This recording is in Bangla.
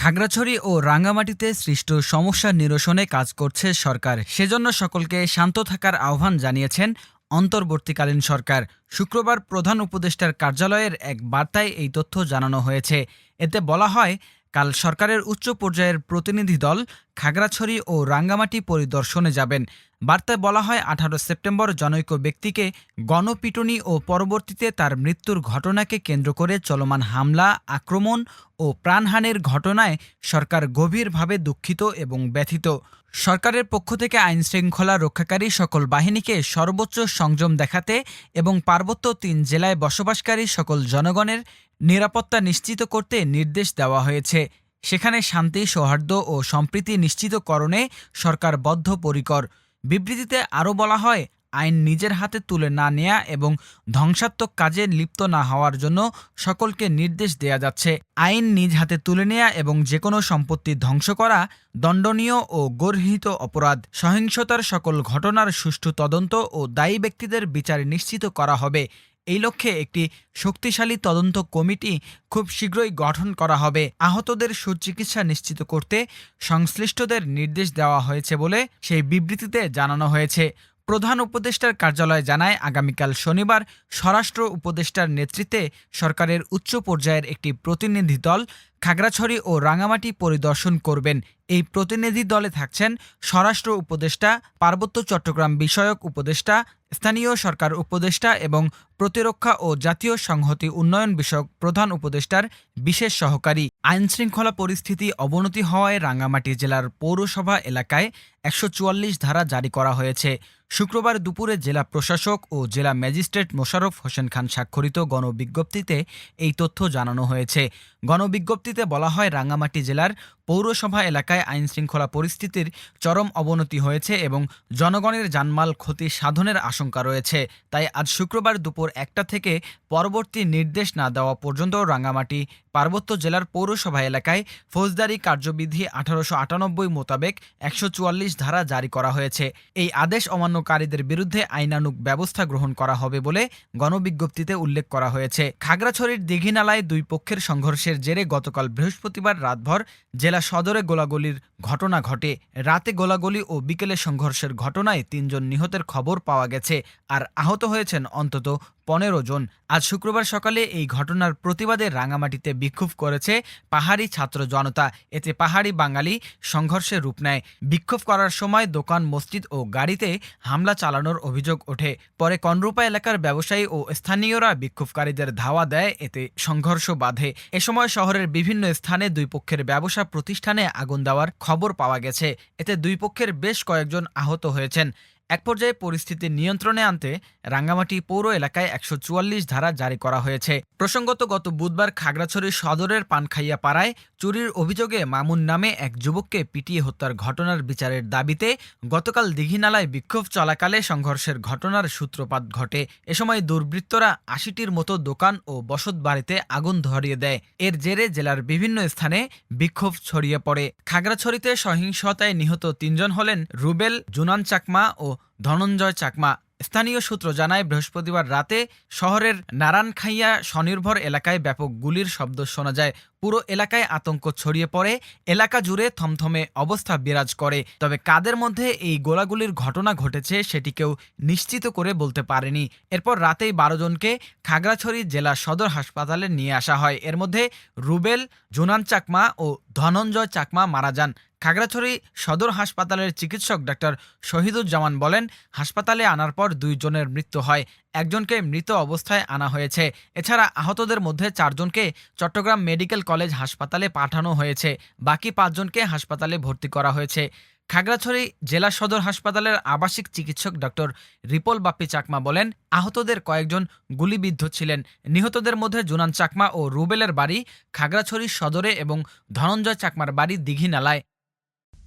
খাগড়াছড়ি ও রাঙ্গামাটিতে সৃষ্ট সমস্যা নিরসনে কাজ করছে সরকার। সেজন্য সকলকে শান্ত থাকার আহ্বান জানিয়েছেন অন্তর্বর্তীকালীন সরকার। শুক্রবার প্রধান উপদেষ্টার কার্যালয়ের এক বার্তায় এই তথ্য জানানো হয়েছে। এতে বলা হয় কাল সরকারের উচ্চ পর্যায়ের প্রতিনিধি দল খাগড়াছড়ি ও রাঙ্গামাটি পরিদর্শনে যাবেন। বার্তায় বলা হয়, আঠারো সেপ্টেম্বর জনৈক ব্যক্তিকে গণপিটুনি ও পরবর্তীতে তার মৃত্যুর ঘটনাকে কেন্দ্র করে চলমান হামলা, আক্রমণ ও প্রাণহানির ঘটনায় সরকার গভীরভাবে দুঃখিত এবং ব্যথিত। সরকারের পক্ষ থেকে আইন শৃঙ্খলা রক্ষাকারী সকল বাহিনীকে সর্বোচ্চ সংযম দেখাতে এবং পার্বত্য তিন জেলায় বসবাসকারী সকল জনগণের নিরাপত্তা নিশ্চিত করতে নির্দেশ দেওয়া হয়েছে। সেখানে শান্তি, সৌহার্দ্য ও সম্প্রীতি নিশ্চিতকরণে সরকার বদ্ধপরিকর। বিবৃতিতে আরও বলা হয়, আইন নিজের হাতে তুলে না নেয়া এবং ধ্বংসাত্মক কাজে লিপ্ত না হওয়ার জন্য সকলকে নির্দেশ দেয়া যাচ্ছে। আইন নিজ হাতে তুলে নেয়া এবং যে কোনো সম্পত্তি ধ্বংস করা দণ্ডনীয় ও গর্হিত অপরাধ। সহিংসতার সকল ঘটনার সুষ্ঠু তদন্ত ও দায়ী ব্যক্তিদের বিচার নিশ্চিত করা হবে। এই লক্ষ্যে একটি শক্তিশালী তদন্ত কমিটি খুব শীঘ্রই গঠন করা হবে। আহতদের সুচিকিৎসা নিশ্চিত করতে সংশ্লিষ্টদের নির্দেশ দেওয়া হয়েছে বলে সেই বিবৃতিতে জানানো হয়েছে। প্রধান উপদেষ্টার কার্যালয় জানায়, আগামীকাল শনিবার স্বরাষ্ট্র উপদেষ্টার নেতৃত্বে সরকারের উচ্চ পর্যায়ের একটি প্রতিনিধি দল খাগড়াছড়ি ও রাঙামাটি পরিদর্শন করবেন। এই প্রতিনিধি দলে থাকছেন স্বরাষ্ট্র উপদেষ্টা, পার্বত্য চট্টগ্রাম বিষয়ক উপদেষ্টা, স্থানীয় সরকার উপদেষ্টা এবং প্রতিরক্ষা ও জাতীয় সংহতি উন্নয়ন বিষয়ক প্রধান উপদেষ্টার বিশেষ সহকারী। আইনশৃঙ্খলা পরিস্থিতি অবনতি হওয়ায় রাঙ্গামাটি জেলার পৌরসভা এলাকায় একশো চুয়াল্লিশ ধারা জারি করা হয়েছে। শুক্রবার দুপুরে জেলা প্রশাসক ও জেলা ম্যাজিস্ট্রেট মোশাররফ হোসেন খান স্বাক্ষরিত গণবিজ্ঞপ্তিতে এই তথ্য জানানো হয়েছে। গণবিজ্ঞপ্তিতে বলা হয় রাঙামাটি জেলার পৌরসভা এলাকায় আইনশৃঙ্খলা পরিস্থিতির চরম অবনতি হয়েছে এবং জনগণের জানমাল ক্ষতি সাধনের আশঙ্কা রয়েছে। তাই আজ শুক্রবার দুপুর একটা থেকে পরবর্তী নির্দেশ না দেওয়া পর্যন্ত রাঙ্গামাটি পার্বত্য জেলার পৌরসভা এলাকায় ফৌজদারি কার্যবিধি আঠারোশো আটানব্বই মোতাবেক একশো চুয়াল্লিশ ধারা জারি করা হয়েছে। এই আদেশ অমান্যকারীদের বিরুদ্ধে আইনানুগ ব্যবস্থা গ্রহণ করা হবে বলে গণবিজ্ঞপ্তিতে উল্লেখ করা হয়েছে। খাগড়াছড়ির দিঘিনালায় দুই পক্ষের সংঘর্ষের জেরে গতকাল বৃহস্পতিবার রাতভর জেলা সদরে গোলাগুলির ঘটনা ঘটে। রাতে গোলাগুলি ও বিকেলে সংঘর্ষের ঘটনায় তিনজন নিহতের খবর পাওয়া গেছে আর আহত হয়েছেন অন্তত পনেরো জন আজ শুক্রবার সকালে এই ঘটনার প্রতিবাদে রাঙামাটিতে বিক্ষোভ করেছে পাহাড়ি ছাত্র জনতা। এতে পাহাড়ি বাঙালি সংঘর্ষে রূপ নেয়। বিক্ষোভ করার সময় দোকান, মসজিদ ও গাড়িতে হামলা চালানোর অভিযোগ ওঠে। পরে কনরূপা এলাকার ব্যবসায়ী ও স্থানীয়রা বিক্ষোভকারীদের ধাওয়া দেয়। এতে সংঘর্ষ বাধে। এ সময় শহরের বিভিন্ন স্থানে দুই পক্ষের ব্যবসা প্রতিষ্ঠানে আগুন দেওয়ার খবর পাওয়া গেছে। এতে দুই পক্ষের বেশ কয়েকজন আহত হয়েছেন। এক পর্যায়ে পরিস্থিতি নিয়ন্ত্রণে আনতে রাঙ্গামাটি পৌর এলাকায় একশো চুয়াল্লিশ ধারা জারি করা হয়েছে। প্রসঙ্গত, গত বুধবার খাগড়াছড়ি সদরের পানখাইয়া পাড়ায় চুরির অভিযোগে মামুন নামে এক যুবককে পিটিয়ে হত্যার ঘটনার বিচারের দাবিতে গতকাল দিঘিনালায় বিক্ষোভ চলাকালে সংঘর্ষের ঘটনার সূত্রপাত ঘটে। এ সময় দুর্বৃত্তরা আশিটির মতো দোকান ও বসত বাড়িতে আগুন ধরিয়ে দেয়। এর জেরে জেলার বিভিন্ন স্থানে বিক্ষোভ ছড়িয়ে পড়ে। খাগড়াছড়িতে সহিংসতায় নিহত তিনজন হলেন রুবেল, জুনান চাকমা ও ধনঞ্জয় চাকমা। স্থানীয় সূত্র জানায়, বৃহস্পতিবার রাতে শহরের নারায়ণখাইয়া স্বনির্ভর এলাকায় ব্যাপক গুলির শব্দ শোনা যায়। পুরো এলাকায় আতঙ্ক ছড়িয়ে পড়ে। এলাকা জুড়ে থমথমে অবস্থা বিরাজ করে। তবে কাদের মধ্যে এই গোলাগুলির ঘটনা ঘটেছে, সেটি কেউ নিশ্চিত করে বলতে পারেনি। এরপর রাতেই বারো জনকে খাগড়াছড়ি জেলা সদর হাসপাতালে নিয়ে আসা হয়। এর মধ্যে রুবেল, জোনান চাকমা ও ধনঞ্জয় চাকমা মারা যান। খাগড়াছড়ি সদর হাসপাতালের চিকিৎসক ডাক্তার শহীদুজ্জামান বলেন, হাসপাতালে আনার পর দুইজনের মৃত্যু হয়। একজনকে মৃত অবস্থায় আনা হয়েছে। এছাড়া আহতদের মধ্যে চারজনকে চট্টগ্রাম মেডিকেল কলেজ হাসপাতালে পাঠানো হয়েছে। বাকি পাঁচজনকে হাসপাতালে ভর্তি করা হয়েছে। খাগড়াছড়ি জেলা সদর হাসপাতালের আবাসিক চিকিৎসক ডক্টর রিপল বাপ্পি চাকমা বলেন, আহতদের কয়েকজন গুলিবিদ্ধ ছিলেন। নিহতদের মধ্যে জুনান চাকমা ও রুবেলের বাড়ি খাগড়াছড়ি সদরে এবং ধনঞ্জয় চাকমার বাড়ি দিঘিনালায়